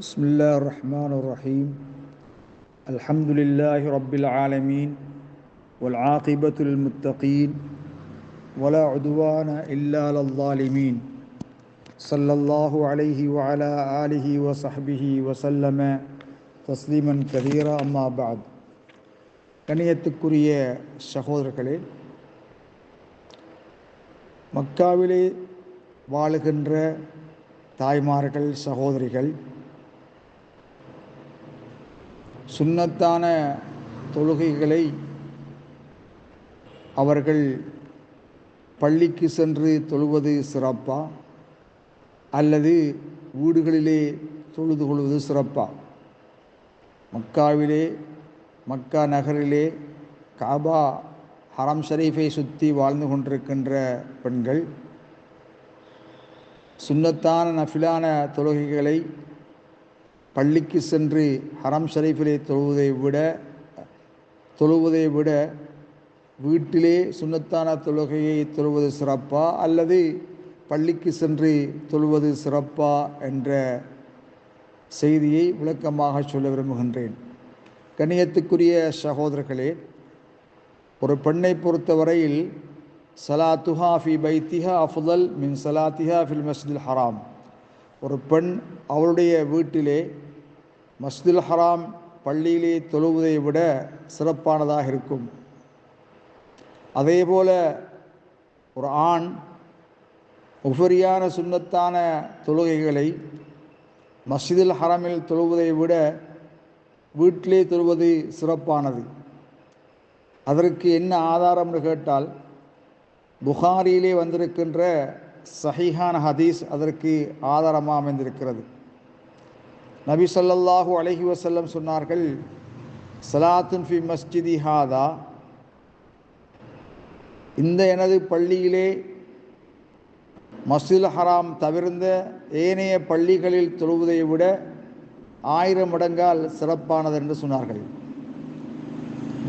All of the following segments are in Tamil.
بسم الله الرحمن الرحيم الحمد لله رب العالمين والعاقبة للمتقين ولا عدوان إلا على الظالمين صلى الله عليه وعلى آله وصحبه وسلم تسليما كثيرا أما بعد கணியத்துக்குரிய சகோதரர்களே மக்காவிலே வாழுகின்ற தாய்மார்கள் சகோதரிகள் சுண்ணத்தான தொழுகைகளை அவர்கள் பள்ளிக்கு சென்று தொழுவது சிறப்பா? அல்லது வீடுகளிலே தொழுது கொள்வது சிறப்பா? மக்காவிலே மக்கா நகரிலே காபா ஹரம் ஷரீஃபை சுற்றி வாழ்ந்து கொண்டிருக்கின்ற பெண்கள் சுண்ணத்தான நஃபிலான தொழுகைகளை பள்ளிக்கு சென்று ஹரம் ஷரீஃபிலே தொழுவதை விட தொழுவதை விட வீட்டிலே சுண்ணத்தான தொழுகையை தொழுவது சிறப்பா? அல்லது பள்ளிக்கு சென்று தொழுவது சிறப்பா என்ற செய்தியை விளக்கமாக சொல்ல விரும்புகின்றேன். கணியத்துக்குரிய சகோதரர்களே ஒரு பெண்ணை பொறுத்தவரையில் சலாத்துஹா ஃபி பைத்திஹா அஃதல் மின் சலாத்திஹா ஃபில் மஸ்ஜில் ஹராம். ஒரு பெண் அவளுடைய வீட்டிலே மஸ்தில் ஹராம் பள்ளியிலே தொழுவதை விட சிறப்பானதாக இருக்கும். அதேபோல ஒரு ஆண் உபரியான சுண்ணத்தான தொழுகைகளை மஸ்ஜிதில் ஹரமில் தொழுவதை விட வீட்டிலே தொழுவது சிறப்பானது. அதற்கு என்ன ஆதாரம்னு கேட்டால் புகாரியிலே வந்திருக்கின்ற சஹீஹான ஹதீஸ் அதற்கு ஆதாரமாக அமைந்திருக்கிறது. நபி சொல்லல்லாஹூ அலஹி வசல்லம் சொன்னார்கள் சலாத்துன் ஃபி மஸ்ஜிதி ஹாதா. இந்த எனது பள்ளியிலே மசூல் ஹராம் தவிர்ந்த ஏனைய பள்ளிகளில் தொழுவதை விட ஆயிரம் மடங்கால் சிறப்பானது என்று சொன்னார்கள்.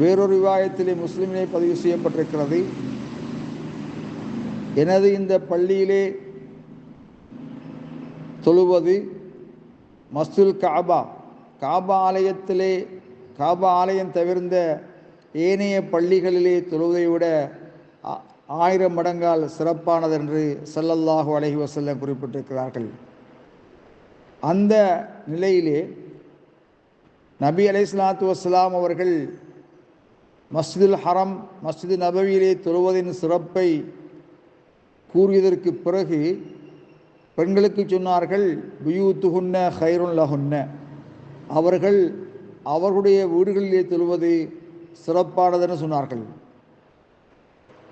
வேறொரு விவாயத்திலே முஸ்லிமிலே பதிவு செய்யப்பட்டிருக்கிறது எனது இந்த பள்ளியிலே தொழுவது மஸ்துல் காபா. காபா ஆலயத்திலே காபா ஆலயம் தவிர்ந்த ஏனைய பள்ளிகளிலே தொழுவதை விட ஆயிரம் மடங்கால் சிறப்பானது என்று சல்லல்லாஹு அலஹி வசல்லம் குறிப்பிட்டிருக்கிறார்கள். அந்த நிலையிலே நபி அலை சலாத்து வஸ்லாம் அவர்கள் மஸ்ஜிதுல் ஹரம் மஸ்ஜிது நபவியிலே தொழுவதின் சிறப்பை கூறியதற்கு பிறகு பெண்களுக்கு சொன்னார்கள் பியூத்துகுன்ன ஹைருன் லஹுன்ன அவர்கள் அவர்களுடைய வீடுகளிலே தொழுவது சிறப்பானதுன்னு சொன்னார்கள்.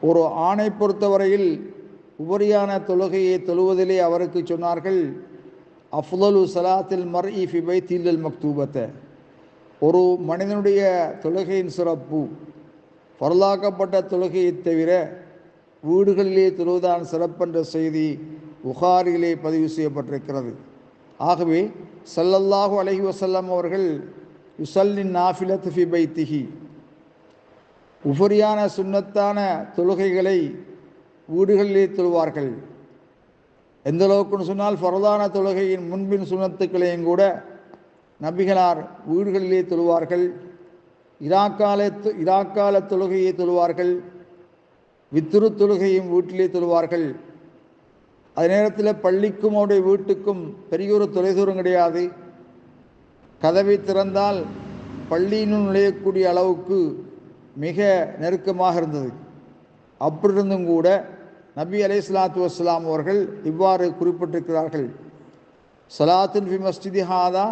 ஒரு ஆணை பொறுத்தவரையில் உபரியான தொழுகையை தொழுவதிலே அவருக்கு சொன்னார்கள் அஃலலு சலாத்தில் மர் இ ஃபிபை தீல்லல் மக்தூபத்தை. ஒரு மனிதனுடைய தொழுகையின் சிறப்பு பரலாக்கப்பட்ட தொழுகையை தவிர வீடுகளிலே தொழுவதான் சிறப்பென்ற செய்தி புகாரிலே பதிவு செய்யப்பட்டிருக்கிறது. ஆகவே சல்லல்லாஹு அலஹி வசல்லம் அவர்கள் யுசல்லின் நாஃபிலத் ஃபி பைத்திஹி உபரியான சுண்ணத்தான தொழுகைகளை வீடுகளிலே தொழுவார்கள். எந்த அளவுக்குன்னு சொன்னால் ஃபரதான தொழுகையின் முன்பின் சுண்ணத்துக்களையும் கூட நபிகளார் வீடுகளிலே தொழுவார்கள். இராக்கால இராக்கால தொழுகையை தொழுவார்கள். வித்துரு தொழுகையும் வீட்டிலே தொழுவார்கள். அதே நேரத்தில் பள்ளிக்கும் அவருடைய வீட்டுக்கும் பெரிய ஒரு தொலைதூரம் கிடையாது. கதவை திறந்தால் பள்ளியினுள் நுழையக்கூடிய அளவுக்கு மிக நெருக்கமாக இருந்தது. அப்படிருந்தும் கூட நபி அலை சலாத்து வஸ்லாம் அவர்கள் இவ்வாறு குறிப்பிட்டிருக்கிறார்கள். சலாத்தின் ஃபி மஸ்ஜிதி ஹாதா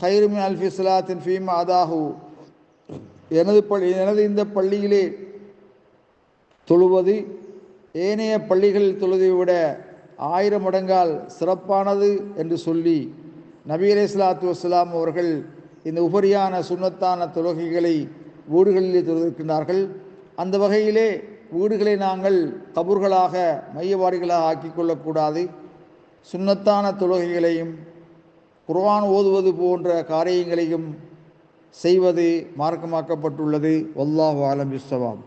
ஹைருமின் அல்ஃபி சலாத்தின் ஃபீம் ஆதாஹூ எனது பள்ளி எனது இந்த பள்ளியிலே தொழுவது ஏனைய பள்ளிகளில் தொழுதை விட ஆயிரம் மடங்கால் சிறப்பானது என்று சொல்லி நபி அலை வஸ்லாம் அவர்கள் இந்த உபரியான சுண்ணத்தான தொழுகைகளை வீடுகளிலே தொழுதிருக்கின்றார்கள். அந்த வகையிலே வீடுகளை நாங்கள் கபூர்களாக மையவாரிகளாக ஆக்கி கொள்ளக்கூடாது. சுண்ணத்தான தொழுகைகளையும் குர்வான் ஓதுவது போன்ற காரியங்களையும் செய்வது மார்க்கமாக்கப்பட்டுள்ளது. ஒல்லாஹு ஆலம் இஸ்வாம்